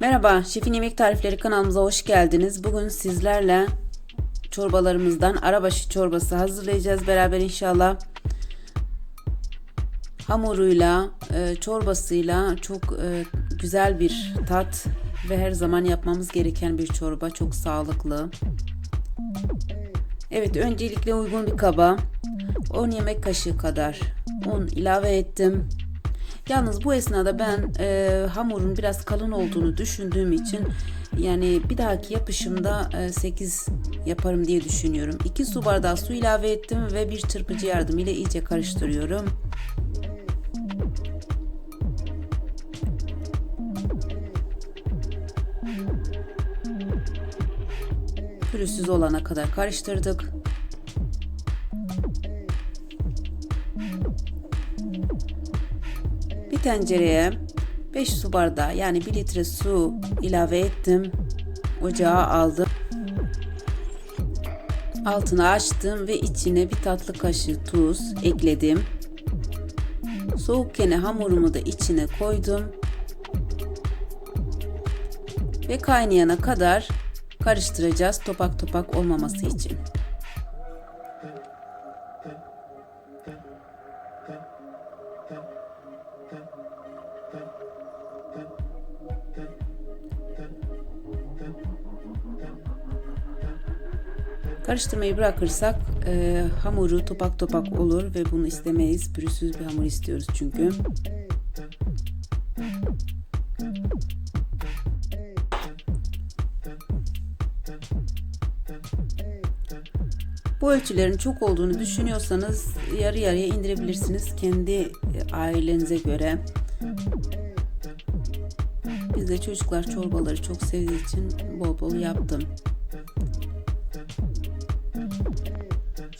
Merhaba, Şefin Yemek Tarifleri kanalımıza hoş geldiniz. Bugün sizlerle çorbalarımızdan arabaşı çorbası hazırlayacağız beraber inşallah. Hamuruyla, e, çorbasıyla çok e, güzel bir tat ve her zaman yapmamız gereken bir çorba. Çok sağlıklı. Evet, öncelikle uygun bir kaba 10 yemek kaşığı kadar un ilave ettim. Yalnız bu esnada ben e, hamurun biraz kalın olduğunu düşündüğüm için yani bir dahaki yapışımda e, 8 yaparım diye düşünüyorum. 2 su bardağı su ilave ettim ve bir çırpıcı yardımıyla iyice karıştırıyorum. Pürüzsüz olana kadar karıştırdık. Bir tencereye 5 su bardağı yani 1 litre su ilave ettim. Ocağa aldım. Altını açtım ve içine bir tatlı kaşığı tuz ekledim. Soğukken hamurumu da içine koydum. Ve kaynayana kadar karıştıracağız topak topak olmaması için. Karıştırmayı bırakırsak e, hamuru topak topak olur ve bunu istemeyiz. Pürüzsüz bir hamur istiyoruz çünkü. Bu ölçülerin çok olduğunu düşünüyorsanız yarı yarıya indirebilirsiniz kendi e, ailenize göre. Biz de çocuklar çorbaları çok sevdiği için bol bol yaptım.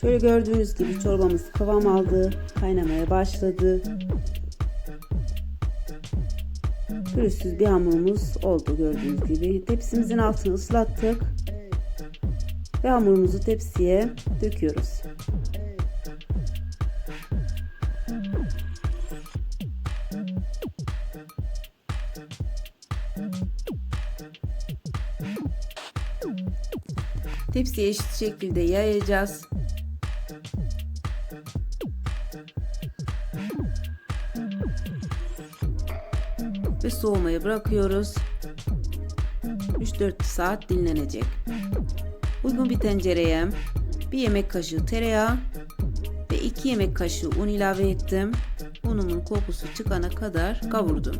Şöyle gördüğünüz gibi çorbamız kıvam aldı, kaynamaya başladı. Pürüzsüz bir hamurumuz oldu gördüğünüz gibi. Tepsimizin altını ıslattık. Ve hamurumuzu tepsiye döküyoruz. Tepsiye eşit şekilde yayacağız. Ve soğumaya bırakıyoruz. 3-4 saat dinlenecek. Uygun bir tencereye bir yemek kaşığı tereyağı ve 2 yemek kaşığı un ilave ettim. Unumun kokusu çıkana kadar kavurdum.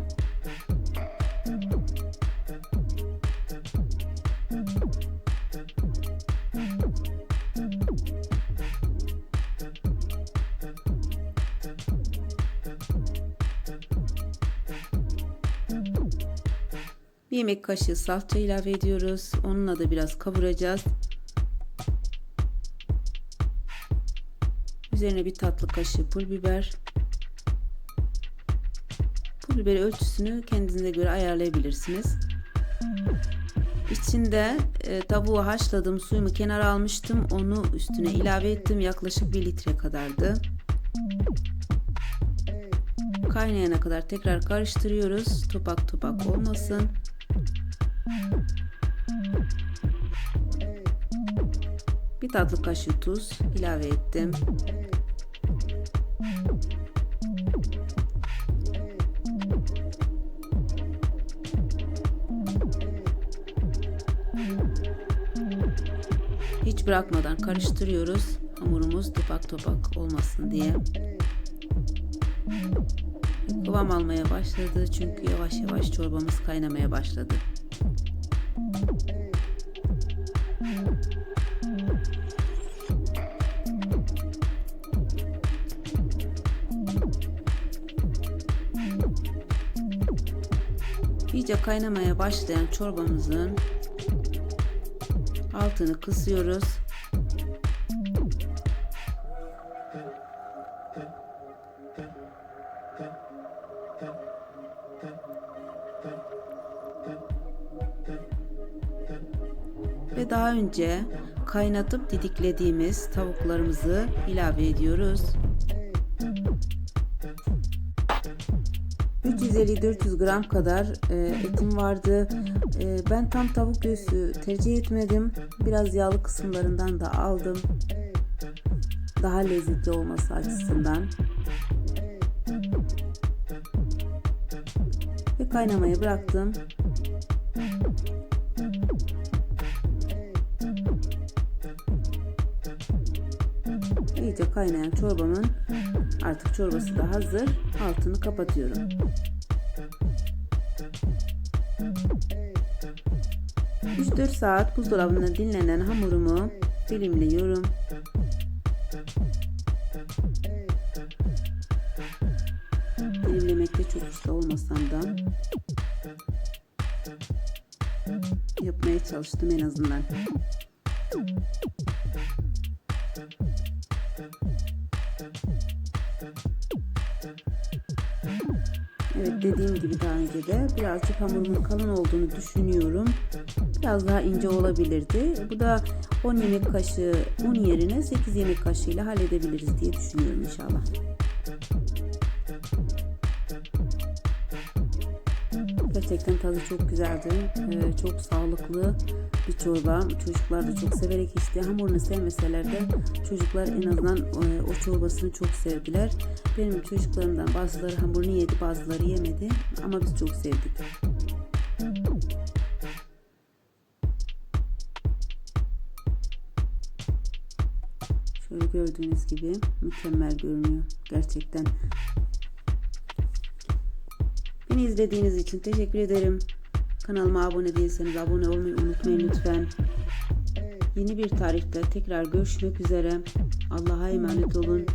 Yemek kaşığı salça ilave ediyoruz. Onunla da biraz kavuracağız. Üzerine bir tatlı kaşığı pul biber. Pul biber ölçüsünü kendinize göre ayarlayabilirsiniz. İçinde e, tavuğu haşladım, suyumu kenara almıştım. Onu üstüne ilave ettim. Yaklaşık 1 litre kadardı. Kaynayana kadar tekrar karıştırıyoruz. Topak topak olmasın. Bir tatlı kaşığı tuz ilave ettim. Hiç bırakmadan karıştırıyoruz. Hamurumuz topak topak olmasın diye. Kıvam almaya başladı çünkü yavaş yavaş çorbamız kaynamaya başladı. İyice kaynamaya başlayan çorbamızın altını kısıyoruz. Ve daha önce kaynatıp didiklediğimiz tavuklarımızı ilave ediyoruz. 300 350-400 gram kadar e, etim vardı. E, ben tam tavuk göğsü tercih etmedim. Biraz yağlı kısımlarından da aldım. Daha lezzetli olması açısından. Ve kaynamaya bıraktım. İyice kaynayan çorbamın artık çorbası da hazır. Altını kapatıyorum. Üç dört saat buzdolabında dinlenen hamurumu dilimliyorum. Dilimlemekte çok usta olmasam da yapmaya çalıştım en azından. Dediğim gibi daha önce de birazcık hamurumun kalın olduğunu düşünüyorum. Biraz daha ince olabilirdi. Bu da 10 yemek kaşığı un yerine 8 yemek kaşığı ile halledebiliriz diye düşünüyorum inşallah. Gerçekten tadı çok güzeldi. Ee, çok sağlıklı bir çorba. Çocuklar da çok severek içti. Hamurunu sevmeseler de çocuklar en azından e, o çorbasını çok sevdiler. Benim çocuklarımdan bazıları hamurunu yedi, bazıları yemedi. Ama biz çok sevdik. Şöyle gördüğünüz gibi mükemmel görünüyor. Gerçekten. Beni izlediğiniz için teşekkür ederim. Kanalıma abone değilseniz abone olmayı unutmayın lütfen. Yeni bir tarifte tekrar görüşmek üzere. Allah'a emanet olun.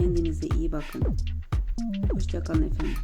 Kendinize iyi bakın. Hoşçakalın efendim.